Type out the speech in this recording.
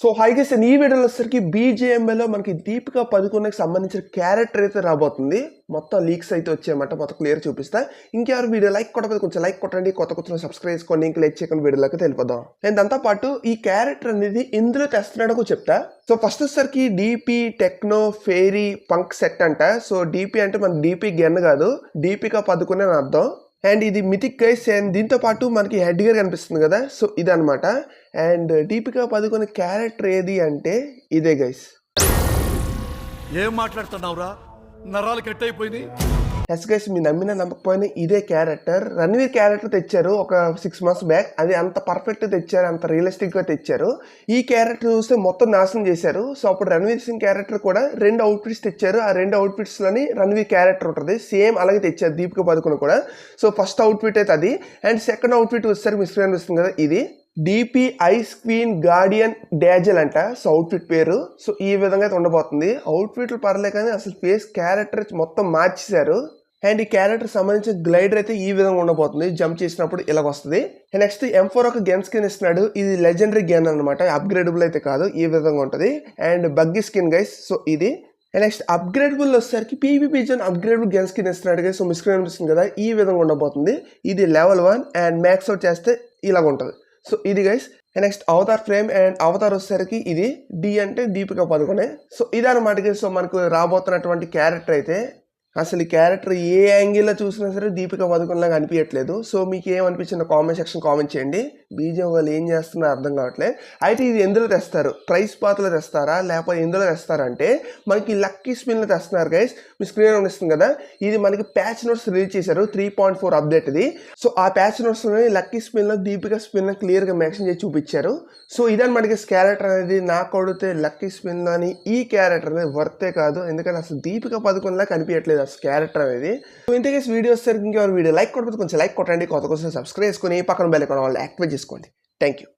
So హైగెస్ ఈ వీడియోలో వచ్చేసరికి బీజేఎంఏలో మనకి దీపిక పదుకొనకి సంబంధించిన క్యారెక్టర్ అయితే రాబోతుంది. మొత్తం లీక్స్ అయితే వచ్చాయన్నమాట. మొత్తం క్లియర్ చూపిస్తా. ఇంకెవరు వీడియో లైక్ కొట్టకపోతే కొంచెం లైక్ కొట్టండి. కొత్త కొత్త సబ్స్క్రైబ్ చేసుకోండి. ఇంకా లైక్ చేయకుండా వీడియోలోకి తెలిపోదాం నేను దాంతో పాటు ఈ క్యారెక్టర్ అనేది ఇందులో తెస్తున్నాడో చెప్తా. సో ఫస్ట్ వచ్చేసరికి DP techno fairy punk set అంట. సో డీపీ అంటే మన డీపీ గెన్ కాదు. డీపీగా పదుకునే అర్థం. అండ్ ఇది మిథిక్ గైస్ అండ్ దీంతో పాటు మనకి హెడ్ గేర్ కనిపిస్తుంది కదా. సో ఇదనమాట అండ్ దీపిక పదుకొని క్యారెక్టర్ ఏది అంటే ఇదే గైస్ ఏం మాట్లాడుతున్నావురా? నరాలు కట్ అయిపోయింది ఎస్ గైస్ మీ నమ్మిన నమ్మకపోయినా ఇదే క్యారెక్టర్. రణవీర్ క్యారెక్టర్ తెచ్చారు ఒక సిక్స్ మంత్స్ బ్యాక్ అది అంత పర్ఫెక్ట్ తెచ్చారు అంత రియలిస్టిక్గా తెచ్చారు. ఈ క్యారెక్టర్ చూస్తే మొత్తం నాశనం చేశారు. సో అప్పుడు రణవీర్ సింగ్ క్యారెక్టర్ కూడా రెండు అవుట్ఫిట్స్ తెచ్చారు. ఆ రెండు అవుట్ఫిట్స్లోని రణవీర్ క్యారెక్టర్ ఉంటుంది. సేమ్ అలాగే తెచ్చారు దీపిక పదుకుని కూడా. సో ఫస్ట్ అవుట్ఫిట్ అయితే అది. అండ్ సెకండ్ అవుట్ఫిట్ వచ్చేసరికి మిస్ అనిపిస్తుంది కదా ఇది. DP ice queen guardian dazzle అంట. సో అవుట్ఫిట్ పేరు. సో ఈ విధంగా అయితే ఉండబోతుంది. అవుట్ఫిట్లు పర్లే కానీ అసలు ఫేస్ క్యారెక్టర్ మొత్తం మార్చేశారు. అండ్ ఈ క్యారెక్టర్ సంబంధించిన గ్లైడర్ అయితే ఈ విధంగా ఉండబోతుంది. జంప్ చేసినప్పుడు ఇలాగ వస్తుంది. నెక్స్ట్ ఎం ఫోర్ ఒక గన్ స్కిన్ ఇస్తున్నాడు. ఇది లెజెండరీ గన్ అనమాట అప్గ్రేడబుల్ అయితే కాదు. ఈ విధంగా ఉంటుంది. And buggy skin guys so ఇది. నెక్స్ట్ అప్గ్రేడబుల్ వచ్చేసరికి PVP zone upgradable gun skin ఇస్తున్నాడు సో మిస్క్రీన్ అనిపిస్తుంది కదా. ఈ విధంగా ఉండబోతుంది. ఇది level one and max out చేస్తే ఇలాగ ఉంటుంది. సో ఇది guys next avatar frame and avatar వచ్చేసరికి ఇది. డి అంటే దీపిక పదుకొనే. సో ఇదన్నమాట సో మనకు రాబోతున్నటువంటి క్యారెక్టర్ అయితే అసలు ఈ క్యారెక్టర్ ఏ యాంగిల్లో చూసినా సరే దీపిక పదకొండలాగా అనిపించట్లేదు సో మీకు ఏమనిపించిందో కామెంట్ సెక్షన్ కామెంట్ చేయండి. బీజం వాళ్ళు ఏం చేస్తున్నారో అర్థం కావట్లేదు. అయితే ఇది ఎందులో తెస్తారు? ప్రైస్ పాత్రలో తెస్తారా? లేకపోతే ఎందులో తెస్తారంటే మనకి లక్కీ స్పిన్లో తెస్తున్నారు గైస్ మీ స్క్రీన్ కనిపిస్తుంది కదా? ఇది మనకి ప్యాచ్ నోట్స్ రిలీజ్ చేశారు. త్రీ పాయింట్ ఫోర్ అప్డేట్ ఇది. సో ఆ ప్యాచ్ నోట్స్లో లక్కీ స్పిన్లో దీపిక స్పిన్ క్లియర్గా మెన్షన్ చేసి చూపించారు. సో ఇదని మనకి క్యారెక్టర్ అనేది నాకు అడిగితే లక్కీ స్పిన్లోని ఈ క్యారెక్టర్ అనేది వర్తే కాదు. ఎందుకంటే అసలు దీపిక పదకొండులా కనిపించట్లేదు అసలు క్యారెక్టర్ అనేది. సో వీడియో వస్తే ఇంకెవరు వీడియో లైక్ కొట్టకపోతే కొంచెం లైక్ కొట్టండి కొత్త కోసం సబ్స్క్రైబ్ చేసుకొని పక్కన బెల్ ఐకాన్ వాళ్ళు యాక్టివేట్ చేసుకోండి. Thank you